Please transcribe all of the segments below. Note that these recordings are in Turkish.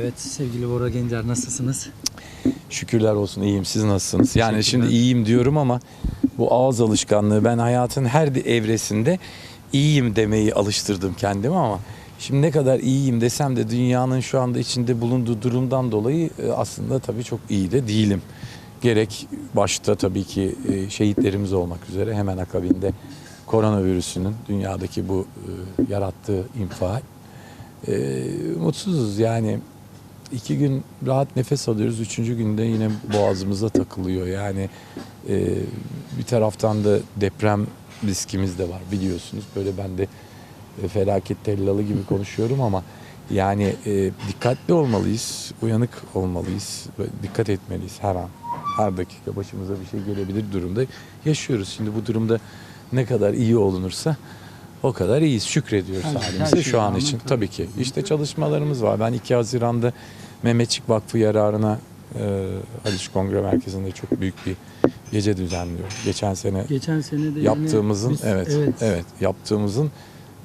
Evet sevgili Bora Gencer nasılsınız? Şükürler olsun iyiyim. Siz nasılsınız? Yani şimdi iyiyim diyorum ama bu ağız alışkanlığı ben hayatın her bir evresinde iyiyim demeyi alıştırdım kendime ama şimdi ne kadar iyiyim desem de dünyanın şu anda içinde bulunduğu durumdan dolayı e, aslında tabii çok iyi de değilim. Gerek başta tabii ki e, şehitlerimiz olmak üzere hemen akabinde koronavirüsünün dünyadaki bu e, yarattığı infial. Mutsuzuz yani iki gün rahat nefes alıyoruz. Üçüncü günde yine boğazımıza takılıyor. Yani e, bir taraftan da deprem riskimiz de var biliyorsunuz. Böyle ben de e, felaket tellalı gibi konuşuyorum ama yani e, dikkatli olmalıyız, uyanık olmalıyız, ve dikkat etmeliyiz her an. Her dakika başımıza bir şey gelebilir durumda yaşıyoruz. Şimdi bu durumda ne kadar iyi olunursa o kadar iyiyiz. Şükrediyoruz Her- her halimize şeye şu an için. Tabii ki. İşte çalışmalarımız var. Ben 2 Haziran'da Mehmetçik Vakfı yararına e, Haliç Kongre Merkezi'nde çok büyük bir gece düzenliyorum. Geçen sene Geçen sene de yaptığımızın biz- evet, evet yaptığımızın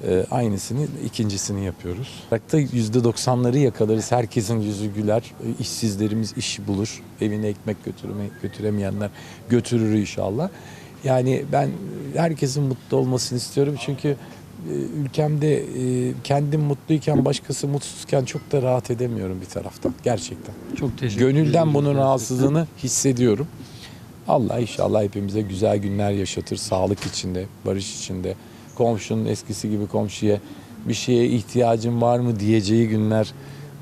e, aynısını ikincisini yapıyoruz. Hatta yüzde 90'ları yakalarız. Herkesin yüzü güler. E, işsizlerimiz iş bulur. Evine ekmek götürme, götüremeyenler götürür inşallah. Yani ben herkesin mutlu olmasını istiyorum çünkü ülkemde e, kendim mutluyken başkası mutsuzken çok da rahat edemiyorum bir taraftan gerçekten. Çok teşekkür Gönülden ediyoruz bunun rahatsızlığını hissediyorum. Allah inşallah hepimize güzel günler yaşatır. Sağlık içinde, barış içinde. Komşunun eskisi gibi komşuya bir şeye ihtiyacın var mı diyeceği günler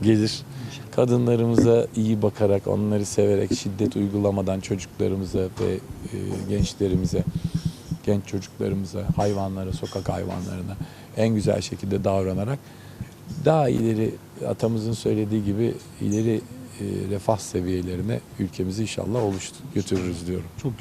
gelir. Kadınlarımıza iyi bakarak, onları severek, şiddet uygulamadan çocuklarımıza ve e, gençlerimize, genç çocuklarımıza, hayvanlara, sokak hayvanlarına en güzel şekilde davranarak daha ileri atamızın söylediği gibi ileri e, refah seviyelerine ülkemizi inşallah oluştu, götürürüz diyorum. Çok